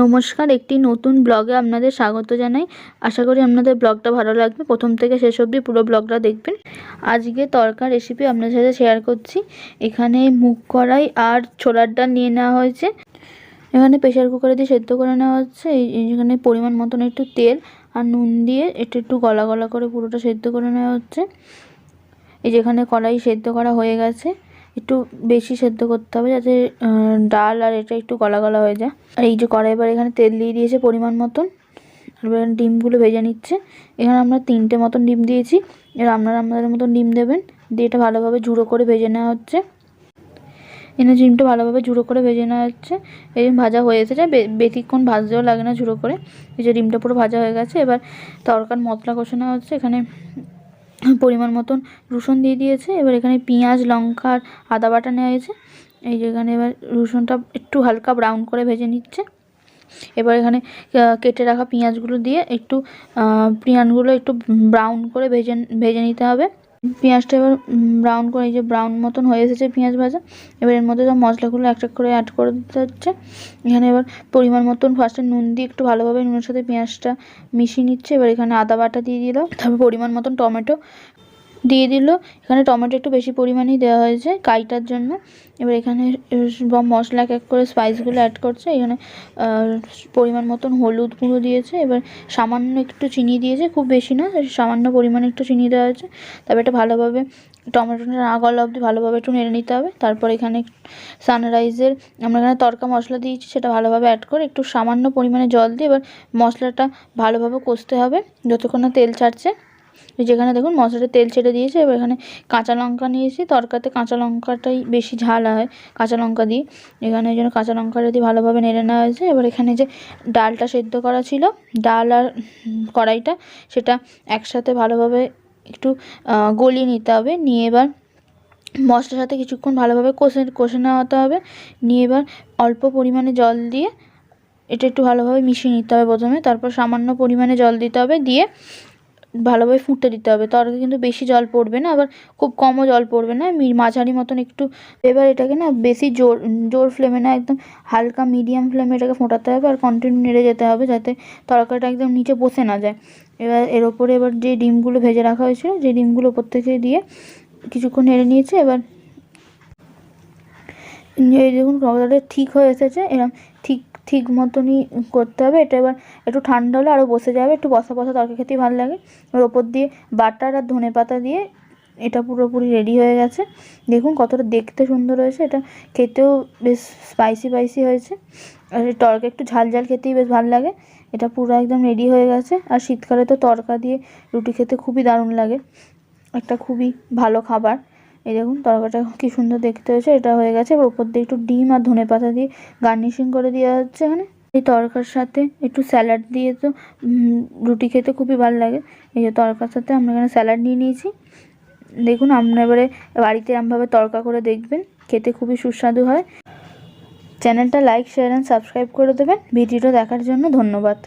নমস্কার, একটি নতুন ব্লগে আপনাদের স্বাগত জানাই। আশা করি আপনাদের ব্লগটা ভালো লাগবে। প্রথম থেকে শেষ অবধি পুরো ব্লগটা দেখবেন। আজকে তরকার রেসিপি আপনাদের সাথে শেয়ার করছি। এখানে মুগ কড়াই আর ছোলার ডাল নিয়ে নেওয়া হয়েছে। এখানে প্রেশার কুকারে দিয়ে সেদ্ধ করে নেওয়া হচ্ছে। এখানে পরিমাণ মতন একটু তেল আর নুন দিয়ে একটু একটু গলা গলা করে পুরোটা সেদ্ধ করে নেওয়া হচ্ছে। এই যেখানে কড়াই সেদ্ধ করা হয়ে গেছে। একটু বেশি সেদ্ধ করতে হবে যাতে ডাল আর এটা একটু গলা গলা হয়ে যায়। আর এই যে কড়াই এবার এখানে তেল দিয়ে দিয়েছে পরিমাণ মতন। এবার ডিমগুলো ভেজে নিচ্ছে। এখানে আমরা তিনটে মতন ডিম দিয়েছি। এবার আপনারা আপনাদের মতন ডিম দেবেন। দিয়ে এটা ভালোভাবে ঝুড়ো করে ভেজে নেওয়া হচ্ছে। এনে ডিমটা ভালোভাবে জুড়ো করে ভেজে নেওয়া হচ্ছে। এই ভাজা হয়ে এসেছে বেশিক্ষণ ভাজতেও লাগে না জুড়ো করে। এই যে ডিমটা পুরো ভাজা হয়ে গেছে। এবার তরকার মশলা কষে নেওয়া হচ্ছে। এখানে পরিমাণ মতন রসুন দিয়ে দিয়েছে। এবার এখানে পেঁয়াজ, লঙ্কা আর আদা বাটা নেওয়া হয়েছে। এই যে এখানে এবার রসুনটা একটু হালকা ব্রাউন করে ভেজে নিচ্ছে। এবার এখানে কেটে রাখা পেঁয়াজগুলো দিয়ে একটু পেঁয়াজগুলো একটু ব্রাউন করে ভেজে ভেজে নিতে হবে। পেঁয়াজটা এবার ব্রাউন করে, এই যে ব্রাউন মতন হয়ে এসেছে পেঁয়াজ ভাজা। এবার এর মধ্যে সব মশলাগুলো এক এক করে অ্যাড করে দিতে হচ্ছে। এখানে এবার পরিমাণ মতন ফার্স্টে নুন দিয়ে একটু ভালোভাবে নুনের সাথে পেঁয়াজটা মিশিয়ে নিচ্ছে। এবার এখানে আদা বাটা দিয়ে দিল তারপর পরিমাণ মতন টমেটো দিয়ে দিল। এখানে টমেটো একটু বেশি পরিমাণেই দেওয়া হয়েছে কাইটার জন্য। এবার এখানে মশলা এক এক করে স্পাইসগুলো অ্যাড করছে। এখানে পরিমাণ মতন হলুদ গুঁড়ো দিয়েছে। এবার সামান্য একটু চিনি দিয়েছে, খুব বেশি না, সামান্য পরিমাণে একটু চিনি দেওয়া হয়েছে। তারপর এটা ভালোভাবে টমেটোটা না গলা অবধি ভালোভাবে একটু নেড়ে নিতে হবে। তারপর এখানে সানরাইজের আমরা এখানে তরকা মশলা দিয়েছি, সেটা ভালোভাবে অ্যাড করে একটু সামান্য পরিমাণে জল দিয়ে এবার মশলাটা ভালোভাবে কষতে হবে। যতক্ষণ না তেল ছাড়ছে। যেখানে দেখুন মশলাটা তেল ছেড়ে দিয়েছে, এবার এখানে কাঁচা লঙ্কা নিয়েছি। তরকাতে কাঁচা লঙ্কাটাই বেশি ঝাল হয়, কাঁচা লঙ্কা দিয়ে। এখানে ওই জন্য কাঁচা লঙ্কাটা দিয়ে ভালোভাবে নেড়ে নেওয়া হয়েছে, এবার এখানে যে ডালটা সেদ্ধ করা ছিল, ডাল আর কড়াইটা, সেটা একসাথে ভালোভাবে একটু গলিয়ে নিতে হবে। নিয়ে এবার মশলার সাথে কিছুক্ষণ ভালোভাবে কষে কষে নেওয়াতে হবে। নিয়ে এবার অল্প পরিমাণে জল দিয়ে এটা একটু ভালোভাবে মিশিয়ে নিতে হবে প্রথমে। তারপর সামান্য পরিমাণে জল দিতে হবে। দিয়ে ভালোভাবে ফুটতে দিতে হবে। তরকারি কিন্তু বেশি জল পড়বে না, আবার খুব কমও জল পড়বে না। মাঝারি মতন একটু এবার এটাকে না বেশি জোর জোর ফ্লেমে না, একদম হালকা মিডিয়াম ফ্লেমে এটাকে ফোটাতে হবে আর কন্টিনিউ নেড়ে যেতে হবে যাতে তরকারিটা একদম নিচে বসে না যায়। এবার এর ওপরে এবার যে ডিমগুলো ভেজে রাখা হয়েছিল, যে ডিমগুলো ওপর থেকে দিয়ে কিছুক্ষণ নেড়ে নিয়েছে, এবার এই দেখুন তরকারিটা ঠিক হয়ে এসেছে। এরকম ঠিক ঠিক মতনই করতে হবে। এটা এবার একটু ঠান্ডা হলে আরও বসে যাবে। একটু বসা বসা তরকারি খেতেই ভালো লাগে। এবার ওপর দিয়ে বাটার আর ধনে পাতা দিয়ে এটা পুরোপুরি রেডি হয়ে গেছে। দেখুন কতটা দেখতে সুন্দর হয়েছে। এটা খেতেও বেশ স্পাইসি স্পাইসি হয়েছে। আর তরকা একটু ঝাল ঝাল খেতেই বেশ ভালো লাগে। এটা পুরো একদম রেডি হয়ে গেছে। আর শীতকালে তো তরকা দিয়ে রুটি খেতে খুবই দারুণ লাগে। একটা খুবই ভালো খাবার। এই দেখুন তরকাটা কি সুন্দর দেখতে হয়েছে, এটা হয়ে গেছে। এবার উপর দিয়ে একটু ডিম আর ধনে পাতা দিয়ে গার্নিশিং করে দেওয়া হচ্ছে এখানে। এই তরকার সাথে একটু স্যালাড দিয়ে তো রুটি খেতে খুবই ভালো লাগে। এই যে তরকার সাথে আমরা এখানে স্যালাড নিয়ে নিয়েছি। দেখুন আপনার এবারে বাড়িতে এরমভাবে তরকা করে দেখবেন, খেতে খুবই সুস্বাদু হয়। চ্যানেলটা লাইক শেয়ার অ্যান্ড সাবস্ক্রাইব করে দেবেন। ভিডিওটা দেখার জন্য ধন্যবাদ।